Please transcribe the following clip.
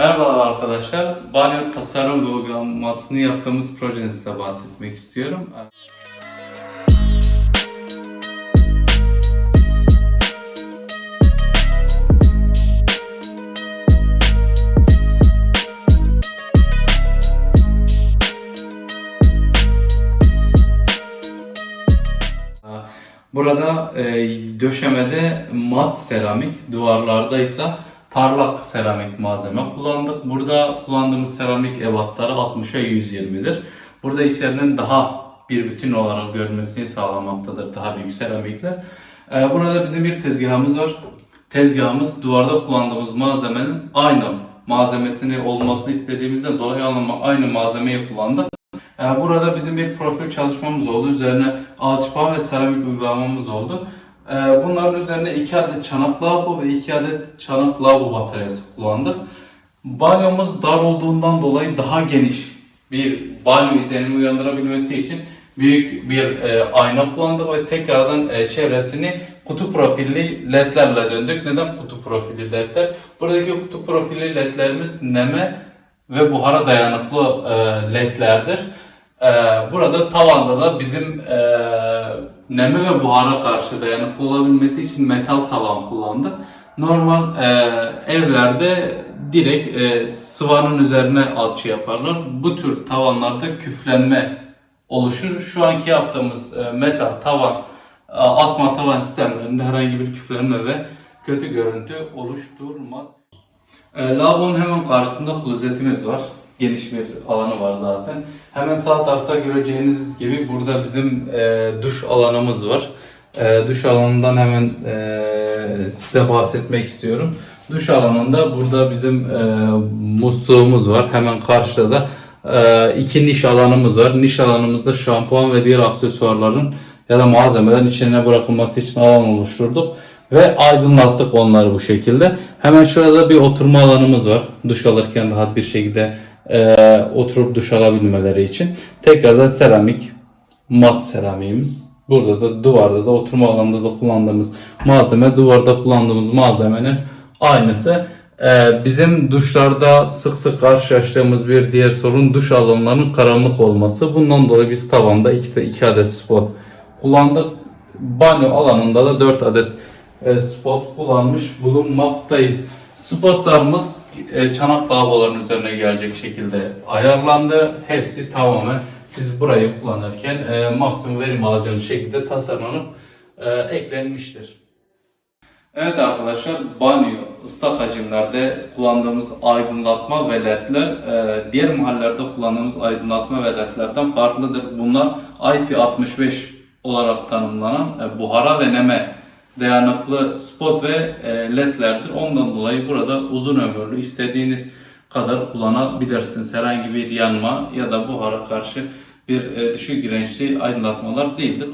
Merhabalar arkadaşlar. Banyo tasarım ve uygulamasını yaptığımız projeden size bahsetmek istiyorum. Burada e, döşemede mat seramik, duvarlarda ise parlak seramik malzeme kullandık. Burada kullandığımız seramik ebatları 60'a 120'dir. Burada içerinin daha bir bütün olarak görmesini sağlamaktadır daha büyük seramikler. E, burada bizim bir tezgahımız var. Tezgahımız duvarda kullandığımız malzemenin aynı malzemesini olmasını istediğimizden dolayı aynı malzemeyi kullandık. Ee, Burada bizim bir profil çalışmamız oldu. Üzerine alçıpan ve seramik uygulamamız oldu. Ee, Bunların üzerine 2 adet çanak lavabo ve 2 adet çanak lavabo bataryası kullandık. Banyomuz dar olduğundan dolayı daha geniş bir banyo izlenimi uyandırabilmesi için büyük bir e, ayna kullandık ve tekrardan e, çevresini kutu profilli ledlerle döndük. Neden kutu profilli ledler? Buradaki kutu profilli ledlerimiz neme ve buhara dayanıklı e, ledlerdir. E, burada tavanda da bizim e, neme ve buhara karşı dayanıklı olabilmesi için metal tavan kullandık. Normal e, evlerde direkt e, sıvanın üzerine alçı yaparlar. Bu tür tavanlarda küflenme oluşur. Şu anki yaptığımız e, metal tavan, e, asma tavan sistemlerinde herhangi bir küflenme ve kötü görüntü oluşturmaz. E, lavabonun hemen karşısında klozetimiz var. Geniş bir alanı var zaten. Hemen sağ tarafta göreceğiniz gibi burada bizim e, duş alanımız var. E, duş alanından hemen e, size bahsetmek istiyorum. Duş alanında burada bizim e, musluğumuz var. Hemen karşıda da e, iki niş alanımız var. Niş alanımızda şampuan ve diğer aksesuarların ya da malzemelerin içine bırakılması için alan oluşturduk ve aydınlattık onları bu şekilde. Hemen şurada bir oturma alanımız var. Duş alırken rahat bir şekilde e, oturup duş alabilmeleri için. Tekrardan seramik, mat seramiğimiz. Burada da duvarda da oturma alanında da kullandığımız malzeme, duvarda kullandığımız malzemenin aynısı. E, bizim duşlarda sık sık karşılaştığımız bir diğer sorun duş alanlarının karanlık olması. Bundan dolayı biz tavanda iki, iki adet spot kullandık. Banyo alanında da 4 adet e, spot kullanmış bulunmaktayız. Spotlarımız e, çanak lavaboların üzerine gelecek şekilde ayarlandı. Hepsi tamamen siz burayı kullanırken e, maksimum verim alacağınız şekilde tasarlanıp e, eklenmiştir. Evet arkadaşlar banyo ıslak hacimlerde kullandığımız aydınlatma ve ledler e, diğer mahallelerde kullandığımız aydınlatma ve ledlerden farklıdır. Bunlar IP65 olarak tanımlanan e, buhara ve neme dayanıklı spot ve e, ledlerdir. Ondan dolayı burada uzun ömürlü istediğiniz kadar kullanabilirsiniz. Herhangi bir yanma ya da buhara karşı bir e, düşük dirençli aydınlatmalar değildir.